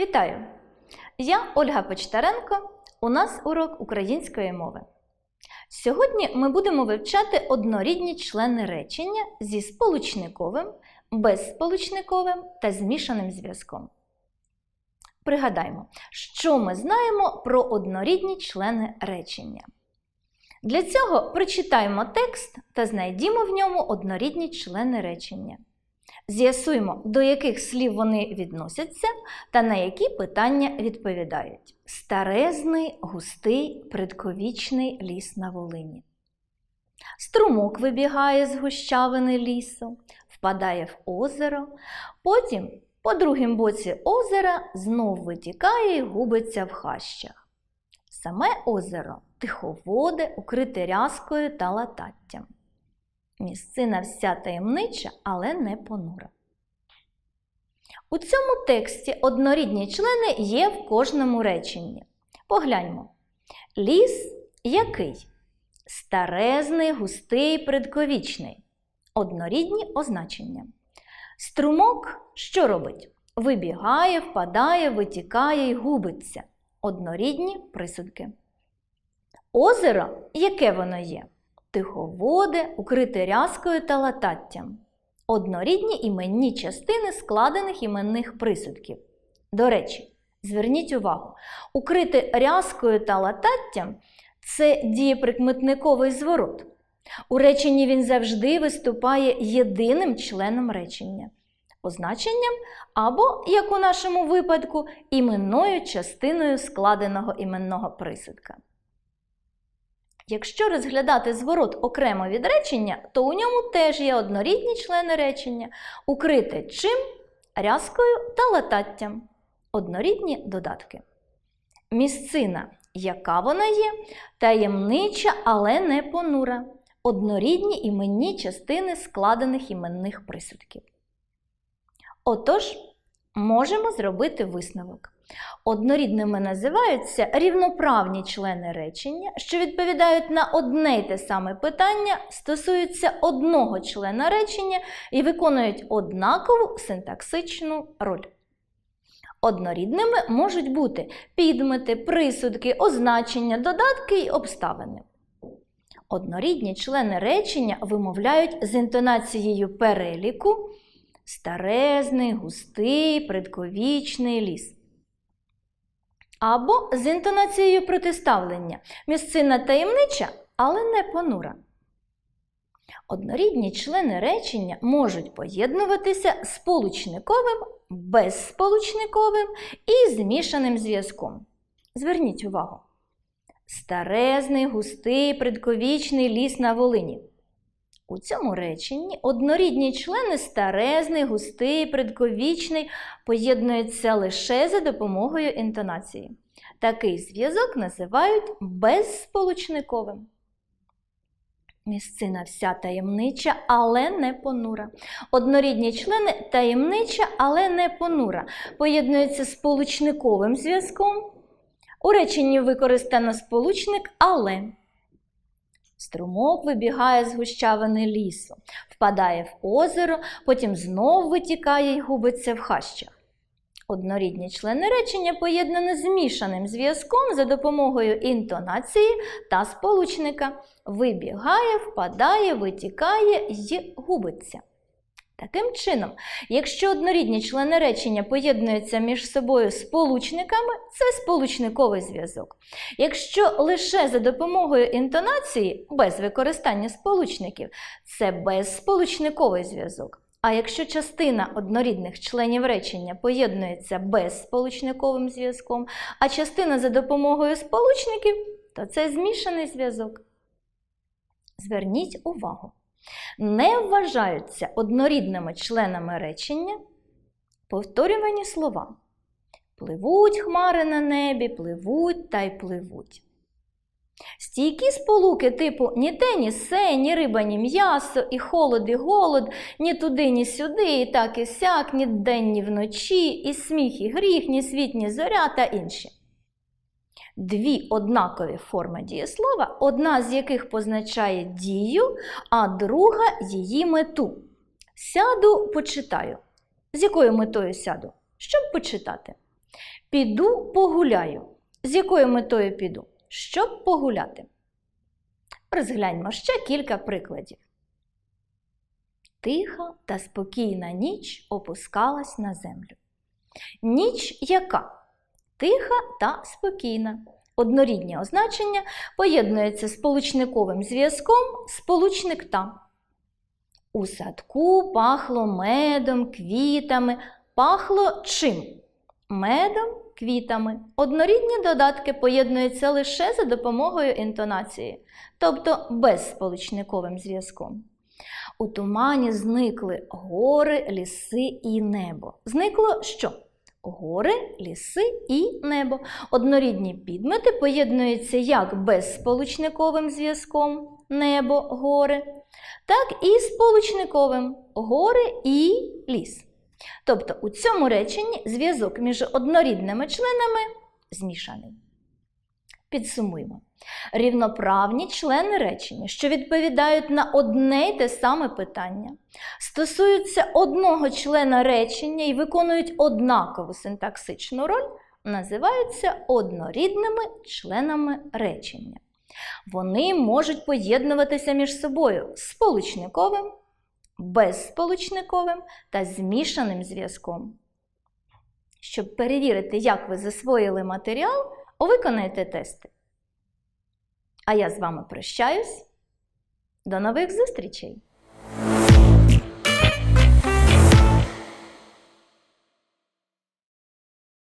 Вітаю! Я Ольга Почтаренко. У нас урок української мови. Сьогодні ми будемо вивчати однорідні члени речення зі сполучниковим, безсполучниковим та змішаним зв'язком. Пригадаймо, що ми знаємо про однорідні члени речення. Для цього прочитаємо текст та знайдімо в ньому однорідні члени речення. З'ясуємо, до яких слів вони відносяться та на які питання відповідають. Старезний, густий, предковічний ліс на Волині. Струмок вибігає з гущавини лісу, впадає в озеро, потім по другім боці озера знов витікає і губиться в хащах. Саме озеро тиховоде, укрите рязкою та лататтям. Місцина вся таємнича, але не понура. У цьому тексті однорідні члени є в кожному реченні. Погляньмо. Ліс який? Старезний, густий, предковічний. Однорідні означення. Струмок що робить? Вибігає, впадає, витікає і губиться. Однорідні присудки. Озеро яке воно є? Тиховоде, укрите рязкою та лататтям. Однорідні іменні частини складених іменних присудків. До речі, зверніть увагу, укрите рязкою та лататтям це дієприкметниковий зворот. У реченні він завжди виступає єдиним членом речення, означенням або, як у нашому випадку, іменною частиною складеного іменного присудка. Якщо розглядати зворот окремо від речення, то у ньому теж є однорідні члени речення, укрите чим, рязкою та лататтям. Однорідні додатки. Місцина, яка вона є, таємнича, але не понура. Однорідні іменні частини складених іменних присудків. Отож, можемо зробити висновок. Однорідними називаються рівноправні члени речення, що відповідають на одне й те саме питання, стосуються одного члена речення і виконують однакову синтаксичну роль. Однорідними можуть бути підмети, присудки, означення, додатки й обставини. Однорідні члени речення вимовляють з інтонацією переліку старезний, густий, предковічний ліс або з інтонацією протиставлення місцина таємнича, але не понура. Однорідні члени речення можуть поєднуватися сполучниковим, безсполучниковим і змішаним зв'язком. Зверніть увагу. Старезний, густий, предковічний ліс на Волині. У цьому реченні однорідні члени старезний, густий, предковічний поєднуються лише за допомогою інтонації. Такий зв'язок називають безсполучниковим. Місцина вся таємнича, але не понура. Однорідні члени таємнича, але не понура. Поєднуються сполучниковим зв'язком. У реченні використано сполучник але. Струмок вибігає з гущавини лісу, впадає в озеро, потім знов витікає й губиться в хащах. Однорідні члени речення поєднані змішаним зв'язком за допомогою інтонації та сполучника. Вибігає, впадає, витікає й губиться. Таким чином, якщо однорідні члени речення поєднуються між собою сполучниками, це сполучниковий зв'язок. Якщо лише за допомогою інтонації, без використання сполучників, це безсполучниковий зв'язок. А якщо частина однорідних членів речення поєднується безсполучниковим зв'язком, а частина за допомогою сполучників, то це змішаний зв'язок. Зверніть увагу. Не вважаються однорідними членами речення повторювані слова. Пливуть хмари на небі, пливуть та й пливуть. Стійкі сполуки типу ні те, ні се, ні риба, ні м'ясо, і холод, і голод, ні туди, ні сюди, і так і сяк, ні день, ні вночі, і сміх, і гріх, ні світ, ні зоря та інші. Дві однакові форми дієслова, одна з яких позначає дію, а друга її мету. Сяду почитаю. З якою метою сяду? Щоб почитати. Піду погуляю. З якою метою піду? Щоб погуляти. Розгляньмо ще кілька прикладів. Тиха та спокійна ніч опускалась на землю. Ніч яка? Тиха та спокійна. Однорідні означення поєднуються з зв'язком сполучник та. У садку пахло медом, квітами, пахло чим? Медом, квітами. Однорідні додатки поєднуються лише за допомогою інтонації, тобто без сполучниковим зв'язком. У тумані зникли гори, ліси і небо. Зникло що? Гори, ліси і небо. Однорідні підмети поєднуються як без сполучниковим зв'язком небо, гори, так і сполучниковим гори і ліс. Тобто у цьому реченні зв'язок між однорідними членами змішаний. Підсумуємо. Рівноправні члени речення, що відповідають на одне й те саме питання, стосуються одного члена речення і виконують однакову синтаксичну роль, називаються однорідними членами речення. Вони можуть поєднуватися між собою сполучниковим, безсполучниковим та змішаним зв'язком. Щоб перевірити, як ви засвоїли матеріал, виконайте тести. А я з вами прощаюсь. До нових зустрічей!